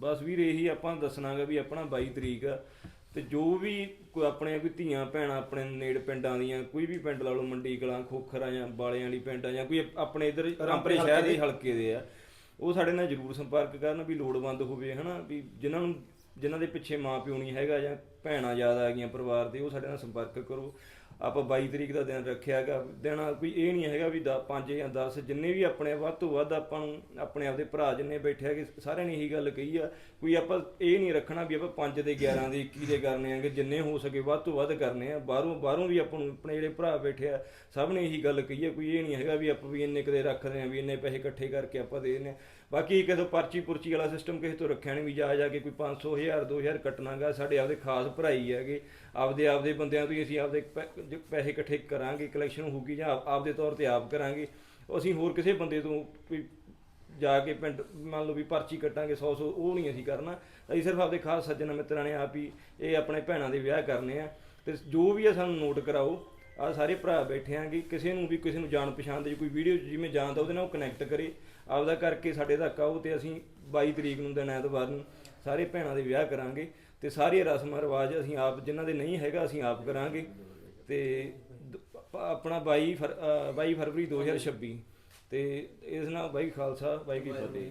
ਬਸ ਵੀਰ ਇਹੀ ਆਪਾਂ ਦੱਸਣਾਗਾ ਵੀ ਆਪਣਾ 22 ਤਰੀਕ ਆ ਤੇ ਜੋ ਵੀ ਕੋਈ ਆਪਣੇ ਕੋਈ ਧੀਆਂ ਭੈਣਾਂ ਆਪਣੇ ਨੇੜ ਪਿੰਡਾਂ ਦੀਆਂ ਕੋਈ ਵੀ ਪਿੰਡ ਲਾ ਲਓ ਮੰਡੀ ਕਲਾਂ ਖੋਖਰਾਂ ਜਾਂ ਬਾਲਿਆਂ ਵਾਲੀ ਪਿੰਡਾਂ ਜਾਂ ਕੋਈ ਆਪਣੇ ਇਧਰ ਰਾਮਪੁਰੇ ਸ਼ਹਿਰ ਦੇ। ਹਲਕੇ ਦੇ ਆ ਉਹ ਸਾਡੇ ਨਾਲ ਜਰੂਰ ਸੰਪਰਕ ਕਰਨ ਵੀ ਲੋੜਵੰਦ ਹੋਵੇ ਹਨਾ ਵੀ ਜਿਨ੍ਹਾਂ ਨੂੰ ਜਿਨ੍ਹਾਂ ਦੇ ਪਿੱਛੇ ਮਾਂ ਪਿਓ ਨਹੀਂ ਹੈਗਾ ਜਾਂ ਭੈਣਾਂ ਜ਼ਿਆਦਾ ਆ ਗਈਆਂ ਪਰਿਵਾਰ ਦੇ, ਉਹ ਸਾਡੇ ਨਾਲ ਸੰਪਰਕ ਕਰੋ। ਆਪਾਂ 22 ਤਰੀਕ ਦਾ ਦਿਨ ਰੱਖਿਆ ਰੱਖਿਆਗਾ ਦਿਨ ਕੋਈ ਇਹ ਨਹੀਂ ਹੈਗਾ ਵੀ 5 ਜਾਂ 10 ਜਿੰਨੇ ਵੀ ਆਪਣੇ ਵੱਧ ਤੋਂ ਵੱਧ ਆਪਾਂ ਨੂੰ ਆਪਣੇ ਆਪਦੇ ਭਰਾ ਜਿੰਨੇ ਬੈਠੇ ਹੈਗੇ, ਸਾਰਿਆਂ ਨੇ ਇਹੀ ਗੱਲ ਕਹੀ ਆ ਕੋਈ ਆਪਾਂ ਇਹ ਨਹੀਂ ਰੱਖਣਾ ਵੀ ਆਪਾਂ 5 ਦੇ 11 ਦੇ 21 ਦੇ ਕਰਨੇ ਆਗੇ ਜਿੰਨੇ ਹੋ ਸਕੇ ਵੱਧ ਤੋਂ ਵੱਧ ਕਰਨੇ ਆ। ਬਾਹਰੋਂ ਬਾਹਰੋਂ ਵੀ ਆਪਾਂ ਨੂੰ ਆਪਣੇ ਜਿਹੜੇ ਭਰਾ ਬੈਠੇ ਆ, ਸਭ ਨੇ ਇਹੀ ਗੱਲ ਕਹੀ ਆ ਕੋਈ ਇਹ ਨਹੀਂ ਹੈਗਾ ਵੀ ਆਪਾਂ ਵੀ ਇੰਨੇ ਕਦੇ ਰੱਖਦੇ ਆ, ਵੀ ਇੰਨੇ ਪੈਸੇ ਇਕੱਠੇ ਕਰਕੇ ਆਪਾਂ ਦੇ ਦਿੰਦੇ ਆ। ਬਾਕੀ ਕਿਸੇ ਪਰਚੀ ਪੁਰਚੀ ਵਾਲਾ ਸਿਸਟਮ ਕਿਸੇ ਤੋਂ ਰੱਖਿਆ ਨਹੀਂ ਵੀ ਜਾ ਜਾ ਕੇ ਕੋਈ 500 1000 2000 ਕੱਟਣਾਗਾ, ਸਾਡੇ ਆਪਦੇ ਖਾਸ ਭਰਾਈ ਹੈਗੇ ਆਪਦੇ ਆਪਦੇ ਬੰਦਿਆਂ ਤੋਂ ਹੀ ਅਸੀਂ ਆਪਦੇ ਪੈ- ਪੈਸੇ ਇਕੱਠੇ ਕਰਾਂਗੇ ਕਲੈਕਸ਼ਨ ਹੋਊਗੀ ਜਾਂ ਆਪ- ਆਪਦੇ ਤੌਰ ਤੇ ਆਪ ਕਰਾਂਗੇ, ਅਸੀਂ ਹੋਰ ਕਿਸੇ ਬੰਦੇ ਤੋਂ ਕੋਈ ਜਾ ਕੇ ਪਿੰਡ, ਮੰਨ ਲਓ ਵੀ ਪਰਚੀ ਕੱਟਾਂਗੇ 100 100 ਉਹ ਨਹੀਂ ਅਸੀਂ ਕਰਨਾ। ਅਸੀਂ ਸਿਰਫ ਆਪਦੇ ਖਾਸ ਸੱਜਣ ਮਿੱਤਰਾਂ ਨੇ ਆਪ ਹੀ ਇਹ ਆਪਣੇ ਭੈਣਾਂ ਦੇ ਵਿਆਹ ਕਰਨੇ ਆ। ਤੇ ਜੋ ਵੀ ਆ ਸਾਨੂੰ ਨੋਟ ਕਰਾਓ, ਆ ਸਾਰੇ ਭਰਾ ਬੈਠੇ ਆਂਗੇ ਕਿਸੇ ਨੂੰ ਵੀ ਕਿਸੇ ਨੂੰ ਜਾਣ ਪਛਾਣ ਦੇ ਕੋਈ ਵੀਡੀਓ ਜਿਵੇਂ ਜਾਣਦਾ ਉਹਦੇ ਨਾਲ ਉਹ ਕਨੈਕਟ ਕਰੇ। ਆਪਦਾ ਕਰਕੇ ਸਾਡੇ ਤੱਕ ਆਓ ਤੇ ਅਸੀਂ 22 ਤਰੀਕ ਨੂੰ, ਦਿਨ ਐਤਵਾਰ ਨੂੰ ਸਾਰੇ ਭੈਣਾਂ ਦੇ ਵਿਆਹ ਕਰਾਂਗੇ। ਤੇ ਸਾਰੀ ਰਸਮਾਂ ਰਿਵਾਜ ਅਸੀਂ ਆਪ ਜਿਨ੍ਹਾਂ ਦੇ ਨਹੀਂ ਹੈਗਾ ਅਸੀਂ ਆਪ ਕਰਾਂਗੇ। ਤੇ ਦ- ਆਪਣਾ 22 ਫਰ- ਅ, 22 ਫਰਵਰੀ 2026 ਤੇ ਇਸ ਨਾਲ ਬਾਈ ਖਾਲਸਾ ਬਾਈ ਕੀ ਫਤਿਹ।